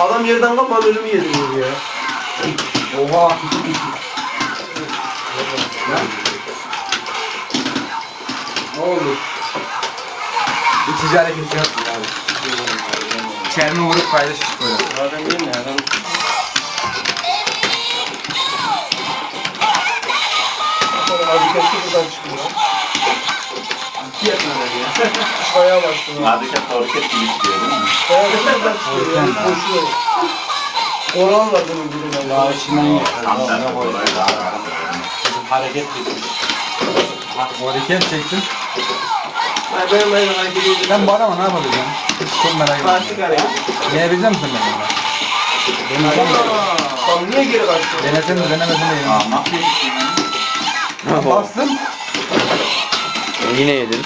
Adam yerden kalkmadan ölümü yediriyor ya. Oha. ne oldu? Hareket yaptı abi. Çelme vurup paylaş iş böyle. Adam değil mi? Adam ya. Bayağı başlıyor. Hareket hareket gibi istiyor değil mi? Çıkıyor. Yani koşuyor. Oran var bunun birine. Daha içinden Tam geçti. tersi kolay daha. Hareket bitmiş. Hareket çektim. Ben ben hareket edeceğim. Sen bana ama ne yapacaksın? Çok merak ediyorum. Plastik hareket. Yenebilecek misin beni? Ben Tamam niye geri kaçtın? Denesem de denemesem de? Ben Bastım. Yine yedin.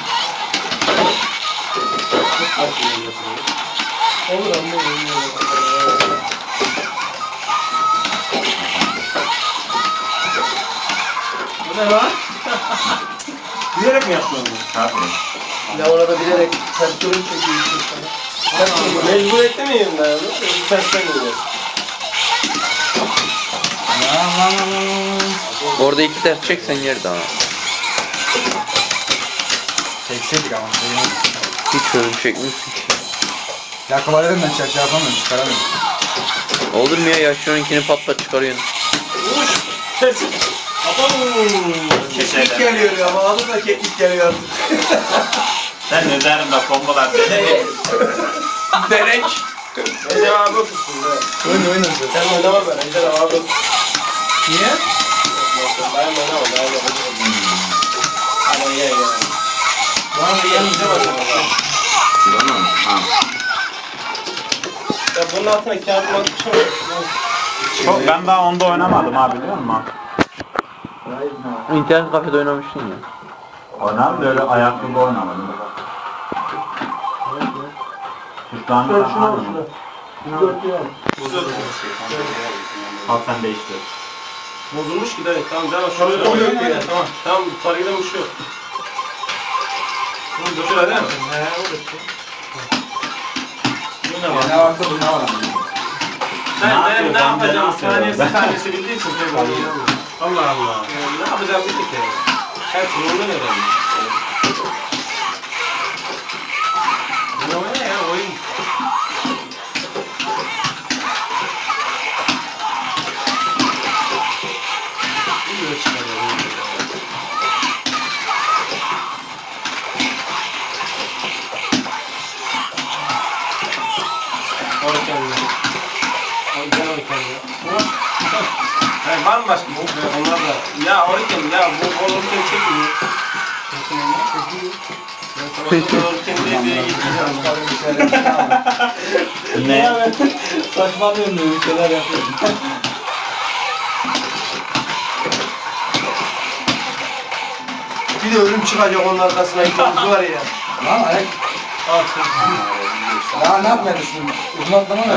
Olur ama olur. Bu ne lan? Bilerek mi yaptın onu? Tabii. Ya ona da bilerek sensörün çekiyor işte sana. Mecbur etmeyin ben onu. Lan lan. Orada iki ters çeksen yer daha. Çekseydik ama. Hiç ölüm çekmiyorsun ki. Yakalayalım ben şey yapamıyorum çıkaramıyorum. Olur mu ya yaşıyorunkini patlat çıkarıyorsun. Keklik geliyor ya. Bana da keklik geliyor artık. Sen üzerinde kombolar seni. Derek. Ece abi otursun be. Oyun oyun Sen oynama ben. Ece abi otursun. Niye? Ben oynama. Ben oynama. Ama ye ye. Bana da Yanınca bak. Değil mi? Ha. Ya bunun altına kağıt mı atmışım? Çok, ben daha onda oynamadım abi biliyor musun? İnternet kafede oynamışsın ya. Oynadım da öyle ayaklı da oynamadım. Şuna aynı. şuna. Dört ya. Al sen değiştir. Bozulmuş ki dayı. Tamam canım şöyle oluyor ki ya. Tamam. Tamam parayla uçuyor. Şurada değil mi? He orası. Bu ne var? Ne varsa bu ne var. Ben, Ne yapıyor? ne yapacağım? Saniyesi saniyesi bildiği için oynayamıyorum. Allah Allah. ne yapacağım bildik ya. Her türlü ondan Hayır var mı başka bu? Onlar da. Ya orken ya bu orken çekmiyor. Ne? Saçmalıyorum bir şeyler yapıyorum. Bir de ölüm çıkacak onun arkasına ikimiz var ya. Lan ayak. Daha ne yapmayı düşünüyorsun? Uzun atlama mı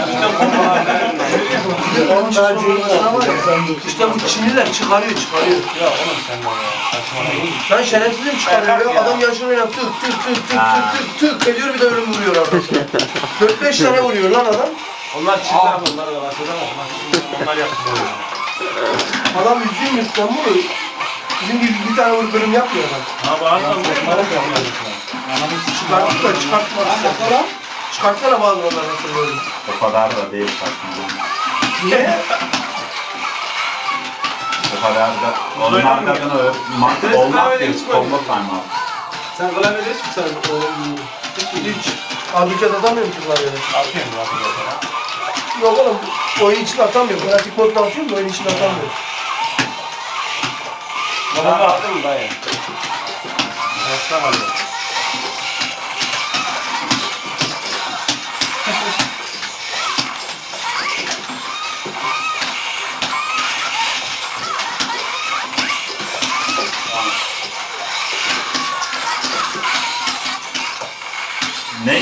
Bir de onun çıkmasına var ya. İşte bu Çinliler çıkarıyor çıkarıyor. Ya oğlum sen de ya. Saçmalama. Lan şerefsizim çıkarıyor ya. Adam yaşını tık tık tık tık tık tık tık ediyor bir de ölüm vuruyor arkasına. 4-5 tane vuruyor lan adam. Onlar çift abi onlar da ama onlar yaptı. Adam yüzüyor İstanbul'u. Bizim gibi bir tane vurup ölüm yapmıyor adam. Ne Saçmalık yapıyorsun. Çıkartıp da çıkartmazsa. Çıkartsana bazı onları nasıl böyle. O kadar da değil saçma. Niye? O kadar da. Onun arkasına öyle ki. hiç böyle. Combo saymaz. Sen klavyede hiç mi sen Hiç. Abiket atamıyorum ki klavyede. Atıyorsun klavyede. Yok oğlum. Oyun için atamıyorum. Grafik modda atıyorum da oyun için atamıyorum. Bana aldın mı dayı? Aslan aldı.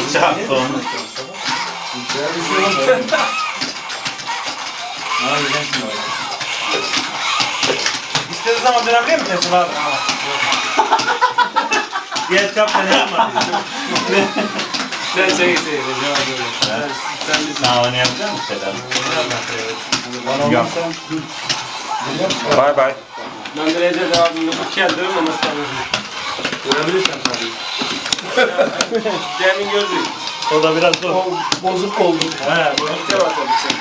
Ne çarptı onu? İstediğin zaman dönebilir mi Teslim abi? Diğer çap ne yapma? Sen şey şey. Sen biz Sen oynayabiliyor musun Sedat? Yok. musun? Bay bay. Ben de Recep abimle bu mi? Nasıl anladın? Görebilirsen tabii. Demin gördük. O da biraz zor. Bozuk oldu. He, bu Bize bakalım sen.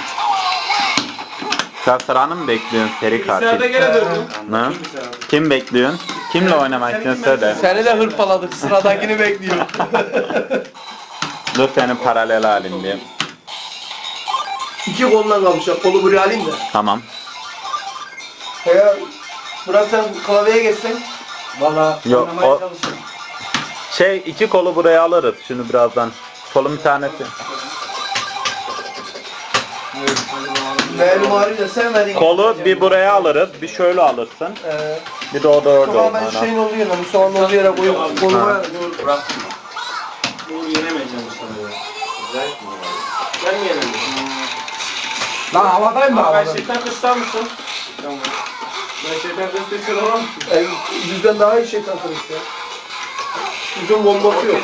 Sen sıranı mı bekliyorsun seri Bilgisayarda katil? gene döndüm. Ne? Kim bekliyorsun? Kimle oynamak istiyorsun söyle. Seni de hırpaladık. Sıradakini bekliyor. Dur seni paralel halin diye. İki kolundan kalmışlar. Kolu buraya alayım da. Tamam. Eğer Murat sen klavyeye geçsen. Valla Yok, oynamaya o-. Şey iki kolu buraya alırız şunu birazdan. Kolun bir tanesi. Evet. Benim ağrıyla sevmediğin. Kolu bir buraya alırız, bir şöyle alırsın. Ee, Bir de orada orada tamam olur. ben aynen. şeyin olduğu yerine, Musa'nın olduğu yere koyup koluma bıraktım. Bu yenemeyeceğim sana ya. Ben mi yenemedim? Lan havadayım da Abi ben şeytan kısar mısın? Tamam. Ben şeytan kısar olamam. en, bizden daha iyi şey tanıtırız Bizim bombası yok.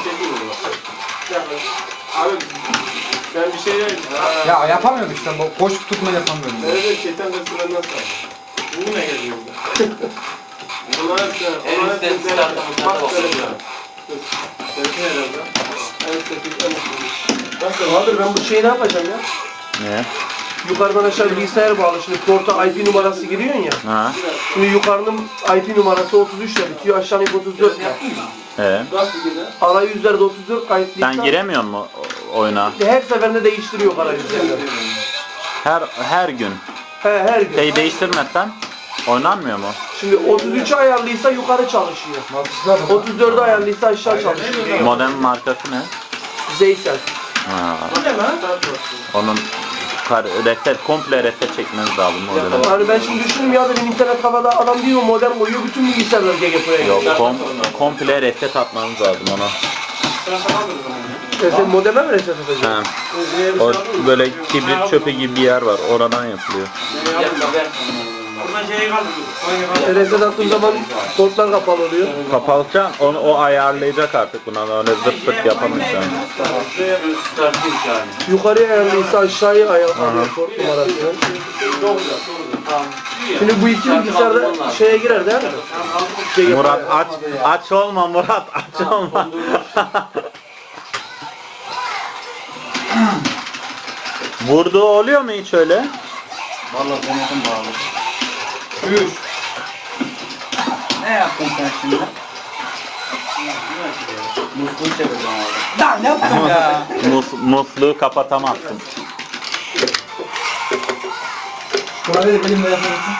Abi ben bir şey. Ya yapamıyorum işte. Boş tutma yapamıyorum. Nerede şeytan kısırlar nasıl abi? Bu ne geliyor burada? Onlar hepsi, onlar hepsi Enişte startımızdan. Dur. Seninki nerede? En sekiz, en sekiz. Nasıl? Bahadır ben bu şeyi ne yapacağım ya? Ne? Yukarıdan aşağı bilgisayar bağlı. Şimdi porta IP numarası giriyorsun ya. Ha? Şimdi yukarının IP numarası 33 ile bitiyor. Aşağının 34 ile. Ee? Arayüzlerde 34 kayıtlıysa. Sen giremiyor mu oyuna? Her seferinde değiştiriyor arayüzleri. Her her gün. He her gün. Şey değiştirmezsen oynanmıyor mu? Şimdi 33'ü ayarlıysa yukarı çalışıyor. Nasıl 34'ü ayarlıysa aşağı çalışıyor. Modem markası ne? Zeysel. Ha, Bu ne lan? onun kar- reset komple reset çekmeniz lazım modemi. Yani ben şimdi düşündüm ya dedim internet kafada adam diyor modem koyuyor bütün bilgisayarlar GGP'ye Yok kom, komple reset atmanız lazım ona. Sen modeme mi reset edeceksin? Ha. O böyle kibrit çöpü gibi bir yer var. Oradan yapılıyor. Reset attığın zaman portlar kapalı oluyor. Kapatacaksın onu o ayarlayacak artık buna öyle zırt pırt yani. Yukarıya ayarlıysa aşağıya ayarlıyor port numarasını. Şimdi bu iki bilgisayarda şeye girer değil mi? GGP'ye. Murat aç aç olma Murat aç olma. Vurduğu oluyor mu hiç öyle? Valla denedim bağlı. Üç. Ne yaptın sen şimdi? Musluğu çevirdim abi. Lan ne yaptın ya? Mus, musluğu kapatamazsın. Klavye elimle yapıyorsun.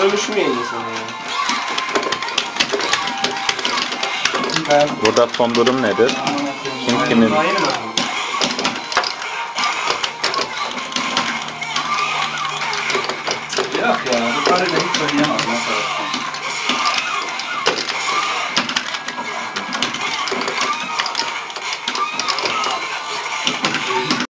Ölmüş mü yedin sen ya? Ben Burada son durum nedir? Kim kimin? Daha yeni mi atıldı? Yok ya, bu parayla